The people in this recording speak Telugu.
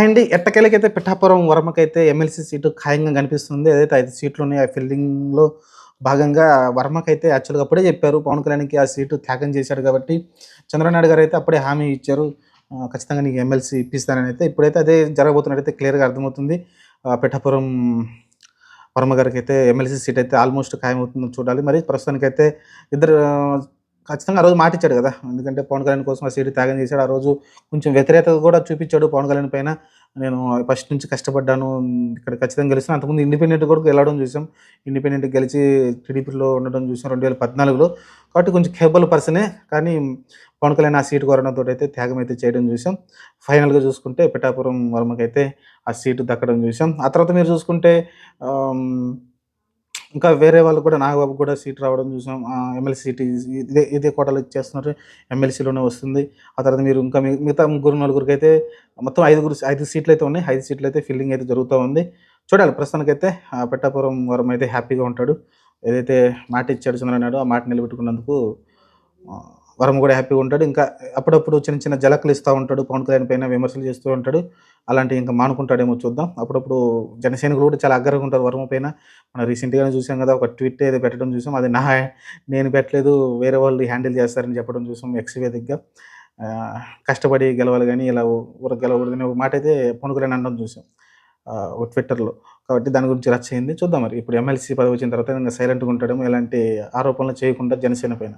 అండ్ ఎట్టకేలకైతే పిఠాపురం వర్మకైతే ఎమ్మెల్సీ సీటు ఖాయంగా కనిపిస్తుంది. ఏదైతే ఐదు సీట్లు ఉన్నాయో ఆ ఫీల్డింగ్లో భాగంగా వర్మకైతే యాక్చువల్గా అప్పుడే చెప్పారు. పవన్ కళ్యాణ్కి ఆ సీటు త్యాగం చేశాడు కాబట్టి చంద్రనాయుడు గారు అయితే అప్పుడే హామీ ఇచ్చారు. ఖచ్చితంగా నీకు ఎమ్మెల్సీ ఇప్పిస్తానని అయితే ఇప్పుడైతే అదే జరగబోతున్నట్టయితే క్లియర్గా అర్థమవుతుంది. పిఠాపురం వర్మ గారికి అయితే ఎమ్మెల్సీ సీట్ అయితే ఆల్మోస్ట్ ఖాయమవుతుందో చూడాలి. మరి ప్రస్తుతానికైతే ఇద్దరు ఖచ్చితంగా ఆ రోజు మాట ఇచ్చాడు కదా. ఎందుకంటే పవన్ కళ్యాణ్ కోసం ఆ సీటు త్యాగం చేశాడు. ఆ రోజు కొంచెం వ్యతిరేకత కూడా చూపించాడు పవన్ కళ్యాణ్ పైన. నేను ఫస్ట్ నుంచి కష్టపడ్డాను. ఇక్కడ ఖచ్చితంగా గెలిచిన అంతకుముందు ఇండిపెండెంట్ కూడా వెళ్ళడం చూసాం. ఇండిపెండెంట్ గెలిచి టీడీపీలో ఉండడం చూసాం రెండు వేల పద్నాలుగులో. కాబట్టి కొంచెం కేబుల్ పర్సనే కానీ పవన్ కళ్యాణ్ ఆ సీటు కొరడంతో అయితే త్యాగం అయితే చేయడం చూసాం. ఫైనల్గా చూసుకుంటే పిఠాపురం వర్మకైతే ఆ సీటు దక్కడం చూసాం. ఆ తర్వాత మీరు చూసుకుంటే ఇంకా వేరే వాళ్ళు కూడా నాగబాబు కూడా సీట్ రావడం చూసాం. ఎమ్మెల్సీ సీట్ ఇదే ఇదే కోటలో ఇచ్చేస్తున్నారు. ఎమ్మెల్సీలోనే వస్తుంది. ఆ తర్వాత మీరు ఇంకా మిగతా ముగ్గురు నలుగురికి అయితే మొత్తం ఐదుగురు ఐదు సీట్లు అయితే ఉన్నాయి. ఐదు సీట్లు అయితే ఫిల్లింగ్ అయితే జరుగుతూ ఉంది. చూడాలి. ప్రస్తుతానికైతే ఆ, పెట్టాపురం వరం అయితే హ్యాపీగా ఉంటాడు. ఏదైతే మాట ఇచ్చాడు చంద్రనాయుడు ఆ మాట నిలబెట్టుకున్నందుకు వరం కూడా హ్యాపీగా ఉంటాడు. ఇంకా అప్పుడప్పుడు చిన్న చిన్న జలకలు ఇస్తూ ఉంటాడు. పవన్ కళ్యాణ్ పైన విమర్శలు చేస్తూ ఉంటాడు. అలాంటివి ఇంకా మానుకుంటాడేమో చూద్దాం. అప్పుడప్పుడు జనసైనికులు కూడా చాలా అగ్గరగా ఉంటారు వర్మ పైన. మనం రీసెంట్గానే చూసాం కదా ఒక ట్వీట్ ఏదో పెట్టడం చూసాం. అది నా నేను పెట్టలేదు వేరే వాళ్ళు హ్యాండిల్ చేస్తారని చెప్పడం చూసాం ఎక్స్ వేదికగా కష్టపడి గెలవాలి కానీ ఇలా ఊర గెలవకూడదు అనే ఒక మాట అయితే పొనుకులని అనడం చూసాం. ఒక ట్విట్టర్లో. కాబట్టి దాని గురించి రచ్చ అయింది. చూద్దాం మరి. ఇప్పుడు ఎమ్మెల్సీ పదవి వచ్చిన తర్వాత ఇంకా సైలెంట్గా ఉంటాడేమో. ఎలాంటి ఆరోపణలు చేయకుండా జనసేన పైన.